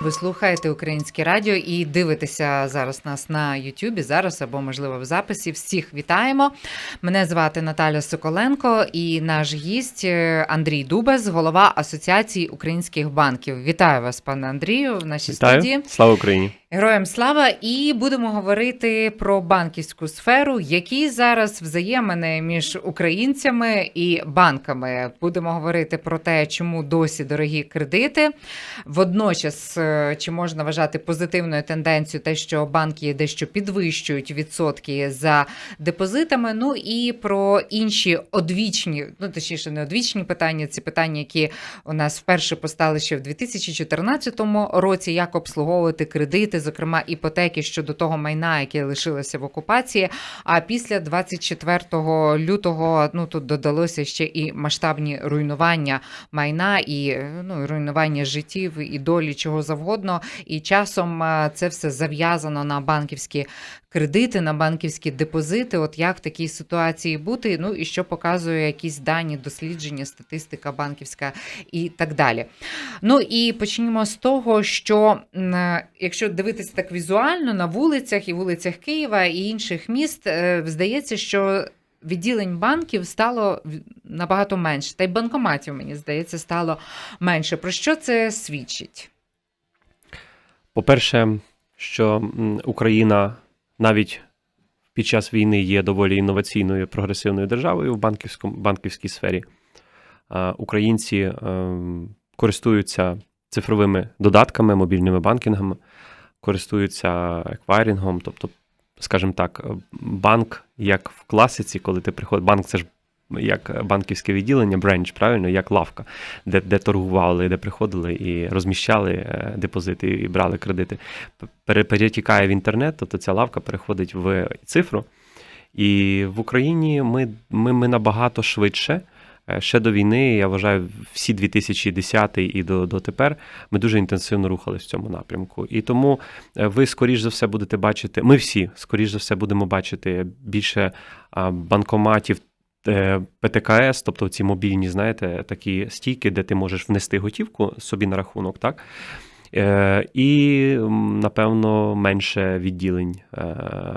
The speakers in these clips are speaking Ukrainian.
Ви слухаєте українське радіо і дивитеся зараз нас на Ютубі, зараз або, можливо, в записі. Всіх вітаємо. Мене звати Наталя Соколенко і наш гість е, Андрій Дубес, голова Асоціації українських банків. Вітаю вас, пане Андрію, в нашій Вітаю. студії. Слава Україні! Героям слава! І будемо говорити про банківську сферу, які зараз взаємини між українцями і банками. Будемо говорити про те, чому досі дорогі кредити. Водночас, е, чи можна вважати позитивною тенденцією те, що банки дещо підвищують відсотки за депозитами. Ну і про інші одвічні, ну точніше, не одвічні питання, це питання, які у нас вперше постали ще в 2014 році, як обслуговувати кредити, зокрема іпотеки щодо того майна, яке лишилося в окупації. А після 24 лютого ну тут додалося ще і масштабні руйнування майна і ну руйнування життів і долі чого завгодно. І часом це все зав'язано на банківські кредити, на банківські депозити. От як в такій ситуації бути? Ну і що показує якісь дані, дослідження, статистика банківська і так далі. Ну і почнімо з того, що якщо дивитися так візуально на вулицях і вулицях Києва і інших міст, е, здається, що відділень банків стало набагато менше, та й банкоматів, мені здається, стало менше. Про що це свідчить? По-перше, що Україна навіть під час війни є доволі інноваційною прогресивною державою в банківському банківській сфері. Українці ем, користуються цифровими додатками, мобільними банкінгами, користуються еквайрінгом, тобто, скажімо так, банк, як в класиці, коли ти приходиш, банк це ж як банківське відділення, бренч, правильно, як лавка, де, де торгували, де приходили і розміщали е, депозити і брали кредити. Перетікає в інтернет, тобто ця лавка переходить в цифру. І в Україні ми, ми, ми набагато швидше. Е, Ще до війни, я вважаю, всі 2010 і до, до тепер ми дуже інтенсивно рухались в цьому напрямку. І тому е, ви, скоріш за все, будете бачити, ми всі, скоріш за все, будемо бачити більше банкоматів е, ПТКС, тобто ці мобільні, знаєте, такі стійки, де ти можеш внести готівку собі на рахунок, так? І, напевно, менше відділень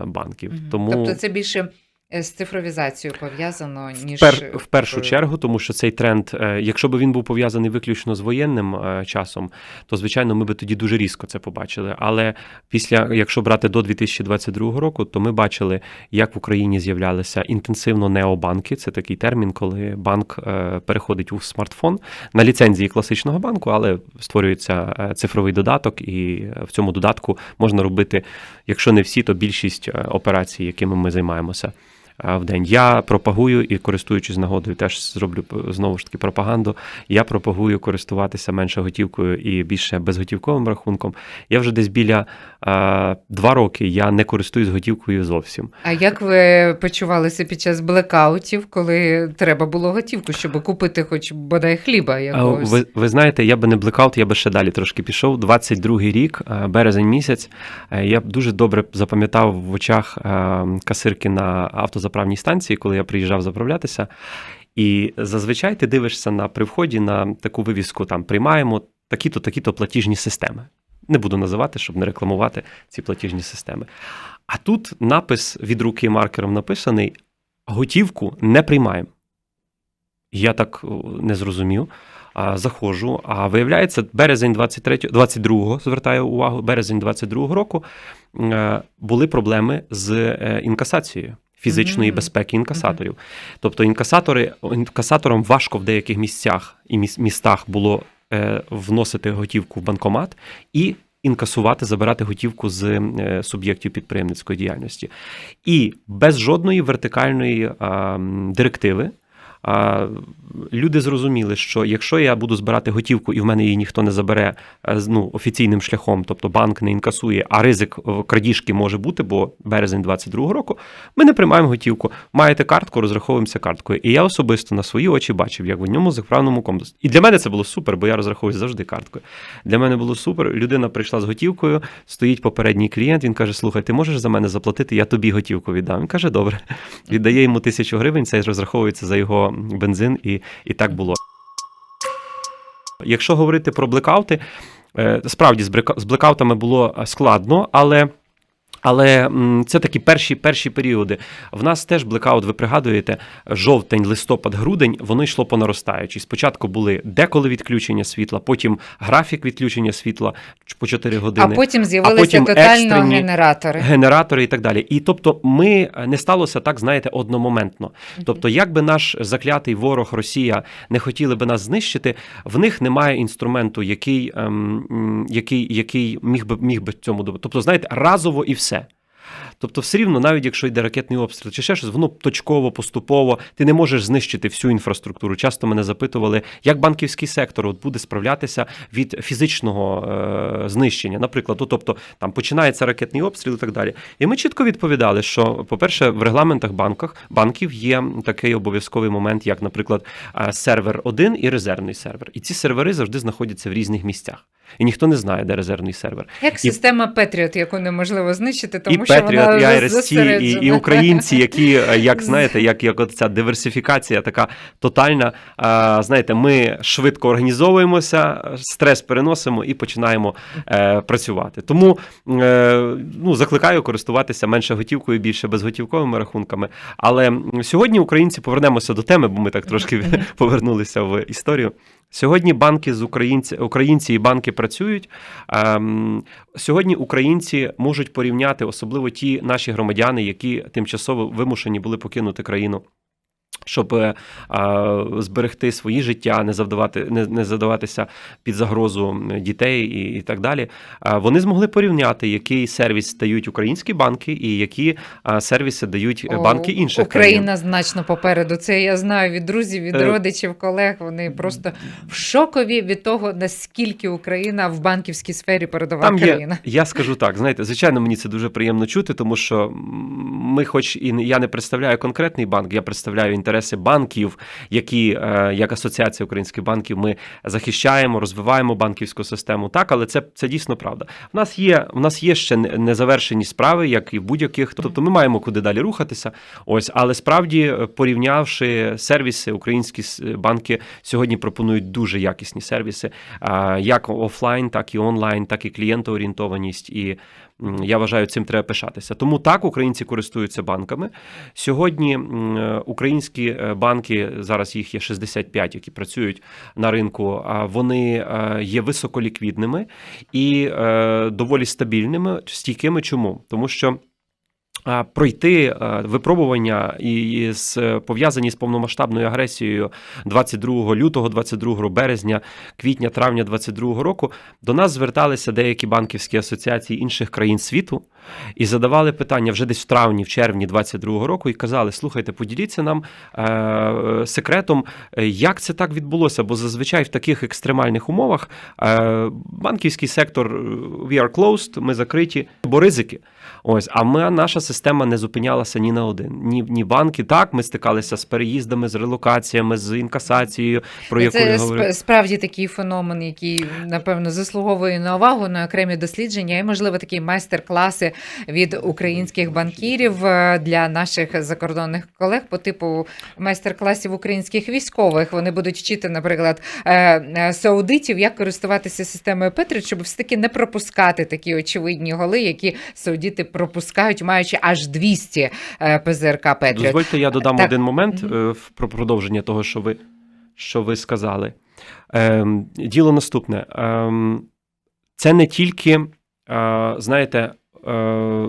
банків. Тому Тобто це більше з цифровізацією пов'язано, ніж Пер, в першу е, чергу, тому що цей тренд, е, якщо б він був пов'язаний виключно з воєнним е, часом, то звичайно ми би тоді дуже різко це побачили. Але після, якщо брати до 2022 року, то ми бачили, як в Україні з'являлися інтенсивно необанки. Це такий термін, коли банк е, переходить у смартфон на ліцензії класичного банку, але створюється е, цифровий додаток, і е, в цьому додатку можна робити, якщо не всі, то більшість е, операцій, якими ми займаємося в день. Я пропагую і користуючись нагодою, теж зроблю знову ж таки пропаганду. Я пропагую користуватися менше готівкою і більше безготівковим рахунком. Я вже десь біля два роки я не користуюсь готівкою зовсім. А як ви почувалися під час блекаутів, коли треба було готівку, щоб купити хоч бодай хліба якогось? Ви, ви знаєте, я би не блекаут, я би ще далі трошки пішов. 22-й рік, березень місяць. е, Я дуже добре запам'ятав в очах касирки на автозаправній станції, коли я приїжджав заправлятися. І зазвичай ти дивишся на при вході на таку вивіску: там приймаємо такі-то, такі-то платіжні системи. Не буду називати, щоб не рекламувати ці платіжні системи. А тут напис від руки маркером написаний: готівку не приймаємо. Я так не зрозумів. А, заходжу, а виявляється, березень 23, 22-го, звертаю увагу, березень 22 року е, були проблеми з е, інкасацією. Фізичної Мгм. безпеки інкасаторів. Тобто інкасатори, інкасаторам важко в деяких місцях і міс- містах було вносити готівку в банкомат і інкасувати, забирати готівку з е, суб'єктів підприємницької діяльності. І без жодної вертикальної директиви. Люди зрозуміли, що якщо я буду збирати готівку і в мене її ніхто не забере е, ну, офіційним шляхом, тобто банк не інкасує, а ризик е, крадіжки може бути, бо березень 22 року, ми не приймаємо готівку. Маєте картку, розраховуємося карткою. І я особисто на свої очі бачив, як в ньому заправному комплексі. І для мене це було супер, бо я розраховуюся завжди карткою. Для мене було супер. Людина прийшла з готівкою, стоїть попередній клієнт. Він каже: Слухай, ти можеш за мене заплатити, я тобі готівку віддам. Він каже, добре. Віддає йому тисячу гривень, це розраховується за його бензин, і, і так було. Якщо говорити про блекаути, Е, Справді з блекаутами було е, складно, але. Але це такі перші перші періоди. В нас теж блекаут, ви пригадуєте, жовтень, листопад, грудень, воно йшло по наростаючій. Спочатку були деколи відключення світла, потім графік відключення світла по 4 А потім з'явилися потім тотально генератори. генератори і так далі. І тобто, ми не сталося так, знаєте, одномоментно. Тобто, як би наш заклятий ворог Росія не хотіли би нас знищити, в них немає інструменту, який, ем, який, який міг би міг би цьому добити. Тобто, знаєте, разово і все. Тобто, все рівно, навіть якщо йде ракетний обстріл чи ще щось, воно точково, поступово, ти не можеш знищити всю інфраструктуру. Часто мене запитували, як банківський сектор от буде справлятися від фізичного е, знищення. Наприклад, ну, тобто там починається ракетний обстріл і так далі. І ми чітко відповідали, що, по-перше, в регламентах банках банків є такий обов'язковий момент, як, наприклад, е, сервер 1 і резервний сервер. І ці сервери завжди знаходяться в різних місцях. І ніхто не знає, де резервний сервер. Як І- система Patriot, яку неможливо знищити, тому і що Patriot, вона і IRST, і, і українці, які, е, як знаєте, як, як от ця диверсифікація така тотальна. А, знаєте, ми швидко організовуємося, стрес переносимо і починаємо е, працювати. Тому е, ну, закликаю користуватися менше готівкою, більше безготівковими рахунками. Але сьогодні українці повернемося до теми, бо ми так трошки повернулися в історію. Сьогодні банки з українці, українці і банки працюють. Ем, сьогодні українці можуть порівняти, особливо ті наші громадяни, які тимчасово вимушені були покинути країну. Щоб е, зберегти свої життя, не завдавати, не, не задаватися під загрозу дітей і, і так далі. А, вони змогли порівняти, який сервіс дають українські банки і які а, сервіси дають О, банки інших Україна країн. значно попереду. Це я знаю від друзів, від Е, родичів, колег. Вони просто в шокові від того, наскільки Україна в банківській сфері передова Там є, країна. я скажу так, знаєте, звичайно, мені це дуже приємно чути, тому що ми, хоч і я не представляю конкретний банк, я представляю інтереси банків, які е, як асоціація українських банків ми захищаємо, розвиваємо банківську систему. Так, але це, це дійсно правда. В нас є в нас є ще не- незавершені справи, як і в будь-яких. Тобто, ми маємо куди далі рухатися. Ось, але справді, е, порівнявши сервіси, українські банки сьогодні пропонують дуже якісні сервіси, як офлайн, так і онлайн, так і клієнтоорієнтованість. І я вважаю, цим треба пишатися. Тому так українці користуються банками. Сьогодні е, українські е, банки, зараз їх є 65, які працюють на ринку. Вони е, є високоліквідними і доволі стабільними, стійкими. Чому? Тому що. Пройти е, випробування і е, пов'язані з повномасштабною агресією 22 лютого, 22 березня, квітня, травня 22 року до нас зверталися деякі банківські асоціації інших країн світу і задавали питання вже десь в травні, в червні 22 року, і казали: слухайте, поділіться нам е, секретом, як це так відбулося. Бо зазвичай в таких екстремальних умовах банківський сектор we are closed, ми закриті, бо ризики. Ось, а ми, наша система не зупинялася ні на один. Ні, ні банки. Так, ми стикалися з переїздами, з релокаціями, з інкасацією, про яку це я говорив. справді такий феномен, який напевно заслуговує на увагу на окремі дослідження, і можливо такі майстер-класи від українських банкірів е, для наших закордонних колег по типу майстер-класів українських військових. Вони будуть вчити, наприклад, е, е, саудитів, як користуватися системою Петрі, щоб все таки не пропускати такі очевидні голи, які саудіти пропускають, маючи аж 200 е, ПЗРК Петріот. Дозвольте, я додам Так. один момент е, в- про продовження того, що ви, що ви сказали. Ем, діло наступне. Ем, це не тільки, е, знаєте, е,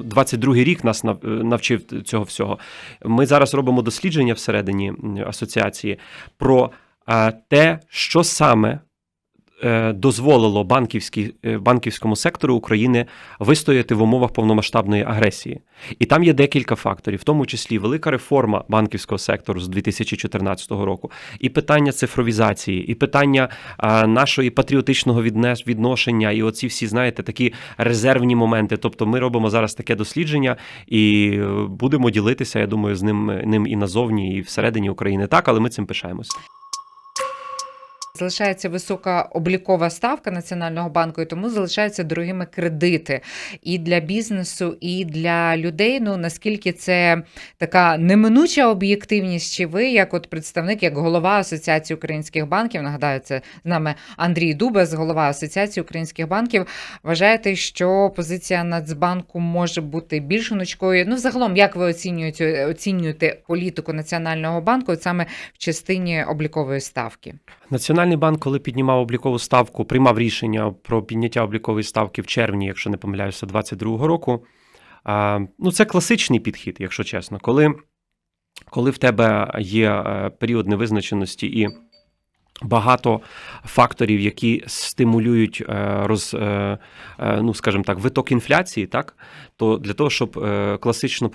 22-й рік нас е, навчив цього всього. Ми зараз робимо дослідження всередині асоціації про е, те, що саме е, дозволило банківській, е, банківському сектору України вистояти в умовах повномасштабної агресії. І там є декілька факторів, в тому числі велика реформа банківського сектору з 2014 року, і питання цифровізації, і питання нашої патріотичного відношення, і оці всі, знаєте, такі резервні моменти. Тобто ми робимо зараз таке дослідження і е, будемо ділитися, я думаю, з ним, ним і назовні, і всередині України. Так, але ми цим пишаємося. Залишається висока облікова ставка Національного банку, і тому залишаються дорогими кредити і для бізнесу, і для людей. Ну наскільки це така неминуча об'єктивність? Чи ви, як от представник, як голова Асоціації українських банків, нагадаю, це з нами Андрій Дубас, голова Асоціації українських банків, вважаєте, що позиція Нацбанку може бути більш гнучкою? Ну, загалом, як ви оцінюєте оцінюєте політику Національного банку от саме в частині облікової ставки? Національний банк, коли піднімав облікову ставку, приймав рішення про підняття облікової ставки в червні, якщо не помиляюся, 2022 року. Ну, це класичний підхід, якщо чесно. Коли, коли в тебе є е, період невизначеності і багато факторів, які стимулюють е, роз, е, е, ну, скажімо так, виток інфляції, так, то для того, щоб класично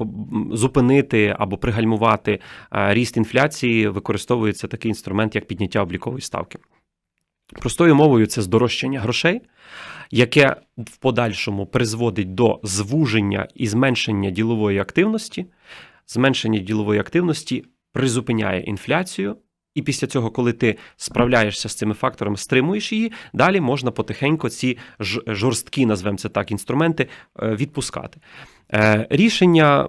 зупинити або пригальмувати ріст інфляції, використовується такий інструмент, як підняття облікової ставки. Простою мовою, це здорожчання грошей, яке в подальшому призводить до звуження і зменшення ділової активності. Зменшення ділової активності призупиняє інфляцію. І після цього, коли ти справляєшся з цими факторами, стримуєш її, далі можна потихеньку ці жорсткі, назвемо це так, інструменти е, відпускати. Е, Рішення,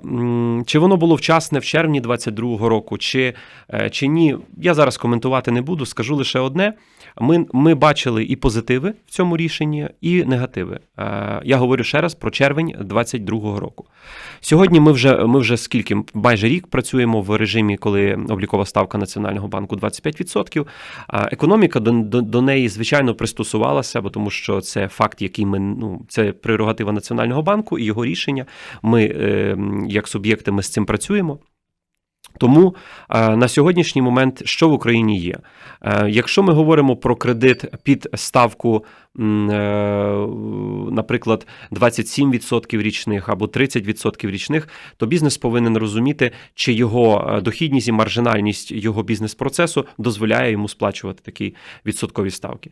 чи воно було вчасне в червні 22-го року, чи, е, чи ні, я зараз коментувати не буду, скажу лише одне. Ми, ми бачили і позитиви в цьому рішенні, і негативи. Е, Я говорю ще раз про червень 22-го року. Сьогодні ми вже, ми вже скільки майже рік працюємо в режимі, коли облікова ставка Національного банку 25%. А Економіка до, до, до неї, звичайно, пристосувалася, бо тому що це факт, який ми ну це прерогатива Національного банку і його рішення. Ми, е, як суб'єкти, ми з цим працюємо. Тому е, на сьогоднішній момент що в Україні є? Е, Якщо ми говоримо про кредит під ставку, е, наприклад, 27% річних або 30% річних, то бізнес повинен розуміти, чи його дохідність і маржинальність його бізнес-процесу дозволяє йому сплачувати такі відсоткові ставки.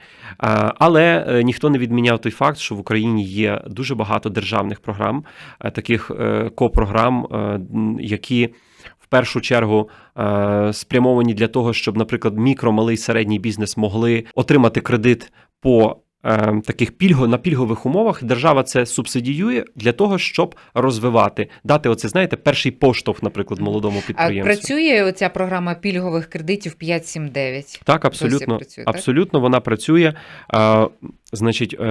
Але ніхто не відміняв той факт, що в Україні є дуже багато державних програм, таких копрограм, які першу чергу е, спрямовані для того, щоб, наприклад, мікро, малий середній бізнес могли отримати кредит по таких пільго на пільгових умовах. Держава це субсидіює для того, щоб розвивати, дати оце, знаєте, перший поштовх, наприклад, молодому А працює оця програма пільгових кредитів 579? Так, абсолютно, працює, так? абсолютно вона працює. А, значить, е,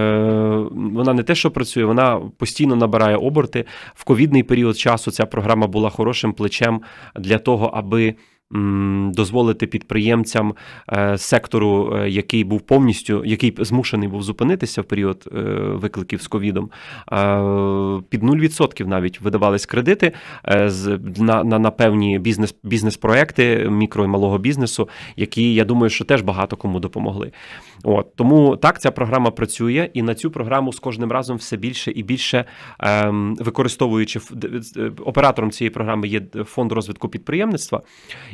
вона не те, що працює, вона постійно набирає оберти. В ковідний період часу ця програма була хорошим плечем для того, аби. Дозволити підприємцям е, сектору, е, який був повністю, який змушений був зупинитися в період е, викликів з ковідом, під 0% навіть видавались кредити на, на, на певні бізнес бізнес-проекти мікро і малого бізнесу, які я думаю, що теж багато кому допомогли. От тому так ця програма працює, і на цю програму з кожним разом все більше і більше ем, використовуючи е, оператором цієї програми є фонд розвитку підприємництва,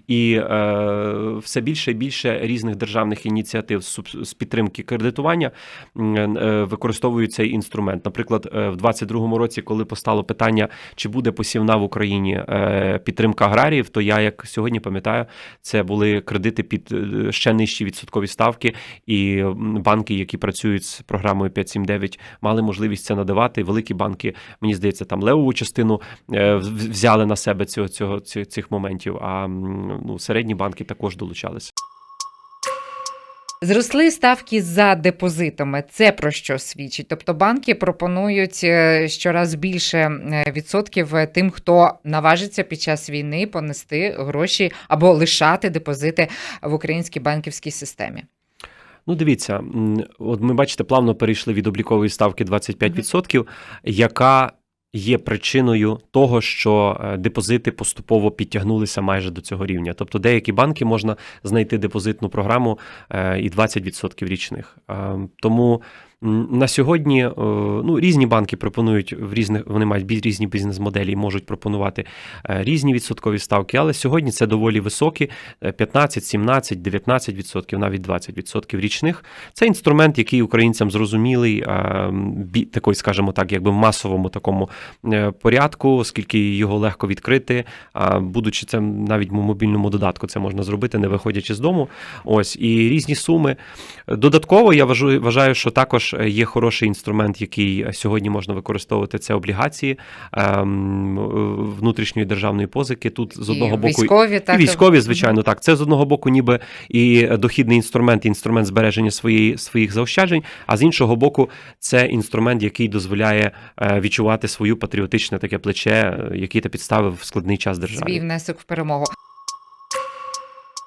і е, все більше і більше різних державних ініціатив з, підтримки кредитування м, е, використовують цей інструмент. Наприклад, е, в 22-му році, коли постало питання, чи буде посівна в Україні е, підтримка аграріїв, то я, як сьогодні пам'ятаю, це були кредити під е, ще нижчі відсоткові ставки, і банки, які працюють з програмою 579, мали можливість це надавати. Великі банки, мені здається, там левову частину е, взяли на себе цього, цього, цих, моментів, а ну, середні банки також долучалися. Зросли ставки за депозитами. Це про що свідчить? Тобто банки пропонують е, щораз більше е, відсотків тим, хто наважиться під час війни понести гроші або лишати депозити в українській банківській системі. Ну, дивіться, от ми бачите, плавно перейшли від облікової ставки 25%, яка є причиною того, що е, депозити поступово підтягнулися майже до цього рівня. Тобто деякі банки можна знайти депозитну програму е, і 20% річних. Е, Тому На сьогодні е, ну, різні банки пропонують в різних, вони мають різні бізнес-моделі і можуть пропонувати е, різні відсоткові ставки, але сьогодні це доволі високі: е, 15, 17, 19 відсотків, навіть 20 відсотків річних. Це інструмент, який українцям зрозумілий, е, такий, скажімо так, якби в масовому такому порядку, оскільки його легко відкрити. Будучи це навіть в мобільному додатку, це можна зробити, не виходячи з дому. Ось і різні суми. Додатково я вважаю, що також є хороший інструмент, який сьогодні можна використовувати. Це облігації ем, е, внутрішньої державної позики. Тут з одного і боку військові, так, і військові, звичайно, так. Це з одного боку, ніби і дохідний інструмент, інструмент збереження своєї, своїх заощаджень, а з іншого боку, це інструмент, який дозволяє е, відчувати свою патріотичне таке плече, е, який ти підставив в складний час держави. свій внесок в перемогу.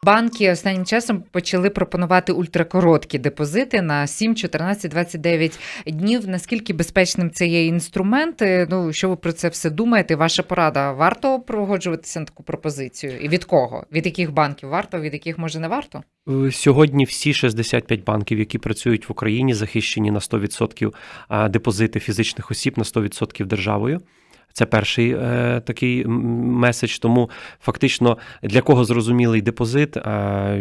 Банки останнім часом почали пропонувати ультракороткі депозити на 7, 14, 29 днів. Наскільки безпечним це є інструмент? Е, Ну що ви про це все думаєте? Ваша порада варто погоджуватися на таку пропозицію? І від кого? Від яких банків варто, від яких може не варто? Е, Сьогодні всі 65 банків, які працюють в Україні, захищені на 100% депозити фізичних осіб на 100% державою. Це перший е, такий меседж. Тому фактично для кого зрозумілий депозит, е,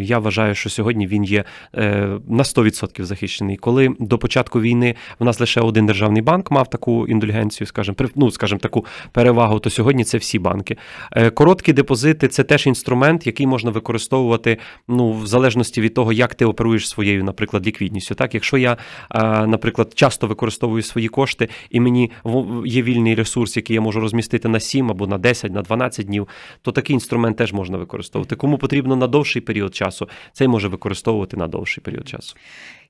я вважаю, що сьогодні він є е, на 100% захищений. Коли до початку війни в нас лише один державний банк мав таку індульгенцію, скажімо, ну, скажімо, таку перевагу, то сьогодні це всі банки. Е, короткі депозити це теж інструмент, який можна використовувати ну, в залежності від того, як ти оперуєш своєю, наприклад, ліквідністю. Так, якщо я, е, наприклад, часто використовую свої кошти, і мені є вільний ресурс, який можу розмістити на 7 або на 10, на 12 днів, то такий інструмент теж можна використовувати. Кому потрібно на довший період часу, цей може використовувати на довший період часу.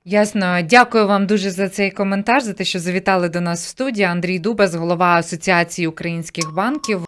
Ясно, дякую вам дуже за цей коментар, за те, що завітали до нас в студію. Андрій Дубас, голова Асоціації українських банків.